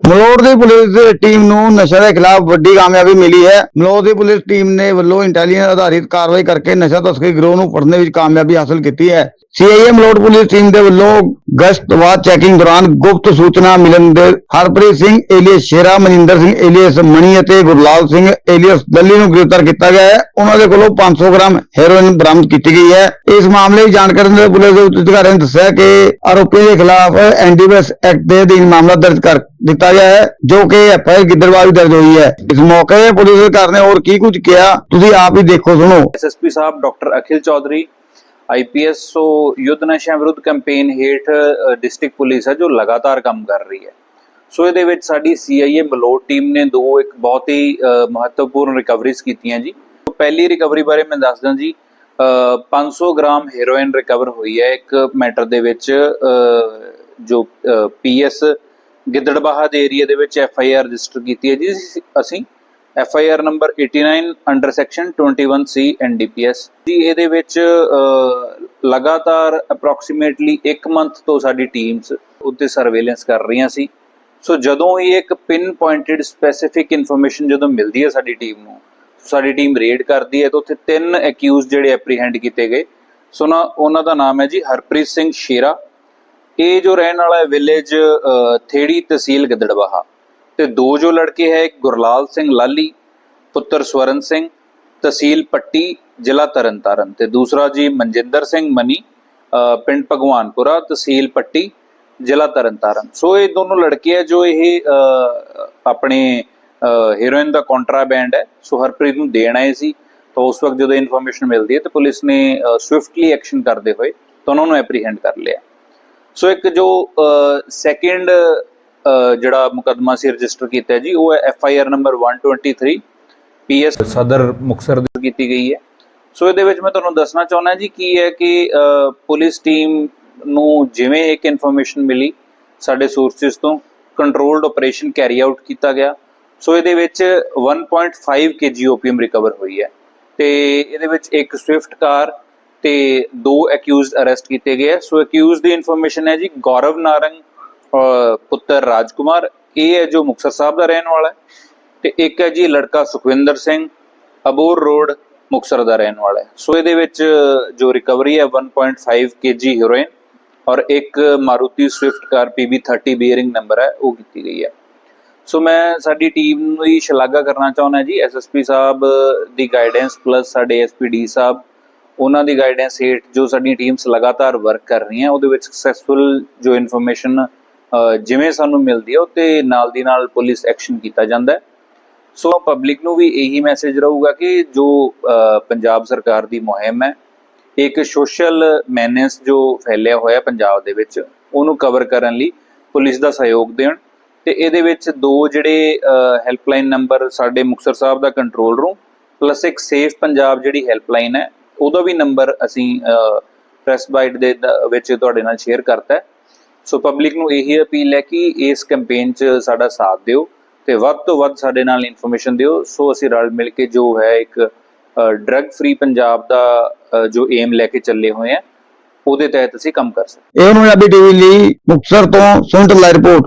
ਮਲੋੜ ਦੀ police team ਨੂੰ ਨਸ਼ਾ ਦੇ ਖਿਲਾਫ ਵੱਡੀ ਕਾਮਯਾਬੀ ਮਿਲੀ ਹੈ। ਮਲੋੜ ਦੀ ਪੁਲਿਸ ਟੀਮ ਨੇ ਵੱਲੋਂ ਇੰਟੈਲੀਜੈਂਸ ਆਧਾਰਿਤ ਕਾਰਵਾਈ ਕਰਕੇ ਨਸ਼ਾ ਤਸਕਰੀ ਗਿਰੋਹ ਨੂੰ ਫੜਨ ਵਿੱਚ ਕਾਮਯਾਬੀ ਹਾਸਲ ਕੀਤੀ ਹੈ। ਸੀਆਈਏ ਮਲੋੜ ਪੁਲਿਸ ਟੀਮ ਦੇ ਵੱਲੋਂ ਗਸ਼ਤ ਚੈਕਿੰਗ ਦੌਰਾਨ ਗੁਪਤ ਸੂਚਨਾ ਮਿਲਣ ਦੇ ਹਰਪ੍ਰੀਤ ਸਿੰਘ ਏਲੀਅਸ, ਸ਼ੇਰਾ ਮਨਿੰਦਰ ਸਿੰਘ ਏਲੀਅਸ, ਮਣੀ ਅਤੇ ਗੁਰਲਾਲ ਸਿੰਘ ਏਲੀਅਸ ਦੱਲੀ ਨੂੰ ਗ੍ਰਿਫਤਾਰ ਕੀਤਾ ਗਿਆ ਹੈ। ਉਹਨਾਂ ਦੇ ਕੋਲੋਂ 500 ਗ੍ਰਾਮ ਹੈਰੋਇਨ ਬਰਾਮਦ ਕੀਤੀ ਗਈ ਹੈ। ਇਸ ਮਾਮਲੇ ਦੀ ਜਾਣਕਾਰੀ ਦਿੰਦੇ ਪੁਲਿਸ ਦੇ ਉੱਚ ਅਧਿਕਾਰੀਆਂ ਨੇ ਦੱਸਿਆ ਕਿ ਆਰੋਪੀ ਦੇ ਖਿਲਾਫ ਐਨਡੀਪੀਐਸ ਐਕਟ ਦੇ ਅਧੀਨ ਮਾਮਲਾ ਦਰਜ ਕਰ ਦਿੱਤਾ ਗਿਆ ਹੈ ਜੋ ਕਿ ਐਫਆਈਆਰ ਗਿੱਦੜਬਾਹ ਦਰਜ ਹੋਈ ਹੈ। ਇਸ ਮੌਕੇ ਤੇ ਪੁਲਿਸ ਅਧਿਕਾਰੀ ਨੇ ਹੋਰ ਕੀ ਕੁਝ ਕਿਹਾ ਤੁਸੀਂ ਆਪ ਹੀ ਦੇਖੋ ਸੁਣੋ। ਐਸਐਸਪੀ ਸਾਹਿਬ doctor Akhil Chaudhary IPS so ਯੁੱਧ ਨਸ਼ਿਆਂ ਵਿਰੁੱਧ ਕੈਂਪੇਨ ਹੇਠ ਡਿਸਟ੍ਰਿਕਟ ਪੁਲਿਸ ਹੈ ਜੋ ਲਗਾਤਾਰ ਕੰਮ ਕਰ ਰਹੀ ਹੈ। ਸੋ ਇਹਦੇ ਵਿੱਚ ਸਾਡੀ ਸੀਆਈਏ ਮਲੋਟ ਟੀਮ ਨੇ ਦੋ ਇੱਕ ਬਹੁਤ ਹੀ ਮਹੱਤਵਪੂਰਨ ਰਿਕਵਰੀਜ਼ ਕੀਤੀਆਂ ਜੀ। ਪਹਿਲੀ ਰਿਕਵਰੀ ਬਾਰੇ ਮੈਂ ਦੱਸਦਾ ਜੀ ਅ, 500 ਗ੍ਰਾਮ ਹੈਰੋਇਨ ਰਿਕਵਰ ਹੋਈ ਹੈ ਇੱਕ ਮੈਟਰ ਦੇ ਵਿੱਚ ਅ, ਜੋ ਪੀਐਸ ਗਿੱਦੜਬਾਹਾ ਦੇ ਏਰੀਆ ਦੇ ਵਿੱਚ ਐਫ ਆਈ ਆਰ ਰਜਿਸਟਰ ਕੀਤੀ ਹੈ ਜੀ। ਅਸੀਂ F I R number 89 under section 21 C N D P NDPS ਜੀ ਇਹਦੇ ਵਿੱਚ ਲਗਾਤਾਰ ਅਪਰੋਕਸੀਮੇਟਲੀ 1 ਮੰਥ ਤੋਂ ਸਾਡੀ ਟੀਮਸ ਉੱਤੇ ਸਰਵੇਲੈਂਸ ਕਰ ਰਹੀਆਂ ਸੀ। ਸੋ ਜਦੋਂ ਹੀ ਇੱਕ ਪਿਨ ਪੁਆਇੰਟਡ ਸਪੈਸੀਫਿਕ ਇਨਫੋਰਮੇਸ਼ਨ ਜਦੋਂ ਮਿਲਦੀ ਹੈ ਸਾਡੀ ਟੀਮ ਨੂੰ, ਸਾਡੀ ਟੀਮ ਰੇਡ ਕਰਦੀ ਹੈ, ਤਾਂ ਉੱਥੇ ਤਿੰਨ ਅਕਿਊਜ਼ ਜਿਹੜੇ ਐਪਰੀਹੈਂਡ ਕੀਤੇ ਗਏ। ਸੋ ਉਹਨਾਂ ਦਾ ਨਾਮ ਹੈ ਜੀ ਹਰਪ੍ਰੀਤ ਸਿੰਘ ਸ਼ੇਰਾ ਇਹ ਜੋ ਰਹਿਣ ਵਾਲਾ ਹੈ ਵਿਲੇਜ ਥੇੜੀ ਤਹਿਸੀਲ ਗਿੱਦੜਬਾਹਾ ਤੇ ਦੋ ਜੋ ਲੜਕੇ ਹੈ, ਇੱਕ ਗੁਰਲਾਲ ਸਿੰਘ ਲਾਲੀ, ਪੁੱਤਰ ਸਵਰਨ ਸਿੰਘ, ਤਹਿਸੀਲ ਪੱਟੀ, ਜ਼ਿਲ੍ਹਾ ਤਰਨਤਾਰਨ ਤੇ ਦੂਸਰਾ ਜੀ ਮਨਜਿੰਦਰ ਸਿੰਘ ਮਨੀ ਪਿੰਡ ਭਗਵਾਨਪੁਰਾ, ਤਹਿਸੀਲ ਪੱਟੀ, ਜ਼ਿਲ੍ਹਾ ਤਰਨਤਾਰਨ। ਸੋ ਇਹ ਦੋਨੋਂ ਲੜਕੇ ਹੈ ਜੋ ਇਹ ਆਪਣੇ ਹੀਰੋਇਨ ਦਾ ਕੰਟਰਾਬੈਂਡ ਹੈ। ਸੋ ਹਰਪ੍ਰੀਤ ਨੂੰ ਦੇਣ ਆਏ ਸੀ। ਤਾਂ ਉਸ ਵਕਤ ਜਦੋਂ ਇਨਫੋਰਮੇਸ਼ਨ ਮਿਲਦੀ ਹੈ ਤਾਂ ਪੁਲਿਸ ਨੇ ਸਵਿਫਟਲੀ ਐਕਸ਼ਨ ਕਰਦੇ ਹੋਏ ਤਾਂ ਉਹਨਾਂ ਨੂੰ ਐਪਰੀਹੈਂਡ ਕਰ ਲਿਆ। ਸੋ ਇੱਕ ਜੋ ਸੈਕਿੰਡ ਜਿਹੜਾ ਮੁਕੱਦਮਾ ਸੀ ਰਜਿਸਟਰ ਕੀਤਾ ਜੀ ਉਹ ਹੈ F I R number 123 PS Sadar Muktsar ਦੀ ਕੀਤੀ ਗਈ ਹੈ। ਸੋ ਇਹਦੇ ਵਿੱਚ ਮੈਂ ਤੁਹਾਨੂੰ ਦੱਸਣਾ ਚਾਹੁੰਦਾ ਜੀ ਕੀ ਹੈ ਕਿ ਪੁਲਿਸ ਟੀਮ ਨੂੰ ਜਿਵੇਂ ਇੱਕ ਇਨਫੋਰਮੇਸ਼ਨ ਮਿਲੀ ਸਾਡੇ ਸੋਰਸਸ ਤੋਂ ਕੰਟਰੋਲਡ ਆਪਰੇਸ਼ਨ ਕੈਰੀ ਆਊਟ ਕੀਤਾ ਗਿਆ। ਸੋ ਇਹਦੇ ਵਿੱਚ 1.5 ਕੇਜੀ ਓਪੀਐਮ ਰਿਕਵਰ ਹੋਈ ਹੈ। ਤੇ ਇਹਦੇ ਵਿੱਚ ਇੱਕ ਸਵਿਫਟ ਕਾਰ ਤੇ ਦੋ ਅਕਿਊਜ਼ਡ ਅਰੈਸਟ ਕੀਤੇ ਗਏ ਹੈ। ਸੋ ਅਕਿਊਜ਼ ਦੀ ਇਨਫੋਰਮੇਸ਼ਨ ਹੈ ਜੀ ਗੌਰਵ ਨਾਰੰਗ ਅ, ਪੁੱਤਰ ਰਾਜਕੁਮਾਰ। ਇਹ ਹੈ ਜੋ ਮੁਕਤਸਰ ਸਾਹਿਬ ਦਾ ਰਹਿਣ ਵਾਲਾ ਹੈ। ਤੇ ਇੱਕ ਹੈ ਜੀ ਲੜਕਾ ਸੁਖਵਿੰਦਰ ਸਿੰਘ ਅਬੋਰ ਰੋਡ ਮੁਕਤਸਰ ਦਾ ਰਹਿਣ ਵਾਲਾ ਹੈ। ਸੋ ਇਹਦੇ ਵਿੱਚ ਜੋ ਰਿਕਵਰੀ ਹੈ 1.5 ਕੇਜੀ ਹੀਰੋਇਨ ਔਰ ਇੱਕ Maruti Swift car PB30 bearing number ਹੈ ਉਹ ਕੀਤੀ ਗਈ ਹੈ। ਸੋ ਮੈਂ ਸਾਡੀ ਟੀਮ ਨੂੰ ਹੀ ਸ਼ਲਾਘਾ ਕਰਨਾ ਚਾਹੁੰਦਾ ਜੀ ਐਸਐਸਪੀ ਸਾਹਿਬ ਦੀ ਗਾਈਡੈਂਸ ਪਲੱਸ ਸਾਡੇ ਐਸਪੀਡੀ ਸਾਹਿਬ ਉਹਨਾਂ ਦੀ ਗਾਈਡੈਂਸ ਹੇਠ ਜੋ ਸਾਡੀਆਂ ਟੀਮਸ ਲਗਾਤਾਰ ਵਰਕ ਕਰ ਰਹੀਆਂ, ਉਹਦੇ ਵਿੱਚ ਸਕਸੈਸਫੁਲ ਜੋ ਇਨਫੋਰਮੇਸ਼ਨ ਜਿਵੇਂ ਸਾਨੂੰ ਮਿਲਦੀ ਹੈ, ਉਹ ਤੇ ਨਾਲ ਦੀ ਨਾਲ ਪੁਲਿਸ ਐਕਸ਼ਨ ਕੀਤਾ ਜਾਂਦਾ ਹੈ। ਸੋ ਪਬਲਿਕ ਨੂੰ ਵੀ ਇਹੀ ਮੈਸੇਜ ਰਹੂਗਾ ਕਿ ਜੋ ਪੰਜਾਬ ਸਰਕਾਰ ਦੀ ਮੁਹਿੰਮ ਹੈ, ਇੱਕ ਸੋਸ਼ਲ ਮੈਨੇਸ ਜੋ ਫੈਲਿਆ ਹੋਇਆ ਪੰਜਾਬ ਦੇ ਵਿੱਚ, ਉਹਨੂੰ ਕਵਰ ਕਰਨ ਲਈ ਪੁਲਿਸ ਦਾ ਸਹਿਯੋਗ ਦੇਣ ਤੇ ਇਹਦੇ ਵਿੱਚ ਦੋ ਜਿਹੜੇ ਹੈਲਪਲਾਈਨ ਨੰਬਰ ਸਾਡੇ ਮੁਕਤਸਰ ਸਾਹਿਬ ਦਾ ਕੰਟਰੋਲ ਰੂਮ ਪਲੱਸ ਇੱਕ ਸੇਫ ਪੰਜਾਬ ਜਿਹੜੀ ਹੈਲਪਲਾਈਨ ਹੈ ਉਹਦਾ ਵੀ ਨੰਬਰ ਅਸੀਂ ਪ੍ਰੈਸ ਬਾਈਟ ਦੇ ਵਿੱਚ ਤੁਹਾਡੇ ਨਾਲ ਸ਼ੇਅਰ ਕਰਤਾ ਸੋ ਪਬਲਿਕ ਨੂੰ ਇਹੀ ਅਪੀਲ ਹੈ ਕਿ ਇਸ ਕੈਂਪੇਨ 'ਚ ਸਾਡਾ ਸਾਥ ਦਿਓ ਤੇ ਵੱਧ ਤੋਂ ਵੱਧ ਸਾਡੇ ਨਾਲ ਇਨਫੋਰਮੇਸ਼ਨ ਦਿਓ। ਸੋ ਅਸੀਂ ਰਲ ਮਿਲ ਕੇ ਜੋ ਹੈ ਇੱਕ ਡਰੱਗ ਫ੍ਰੀ ਪੰਜਾਬ ਦਾ ਜੋ ਏਮ ਲੈ ਕੇ ਚੱਲੇ ਹੋਏ ਆ ਉਹਦੇ ਤਹਿਤ ਅਸੀਂ ਕੰਮ ਕਰ ਸਕਦੇ ਇਹ ਨੂੰ ਪੰਜਾਬੀ ਟੀਵੀ ਲਈ ਮੁਕਤਸਰ ਤੋਂ ਸੁਣਤ ਲਾਈ ਰਿਪੋਰਟ।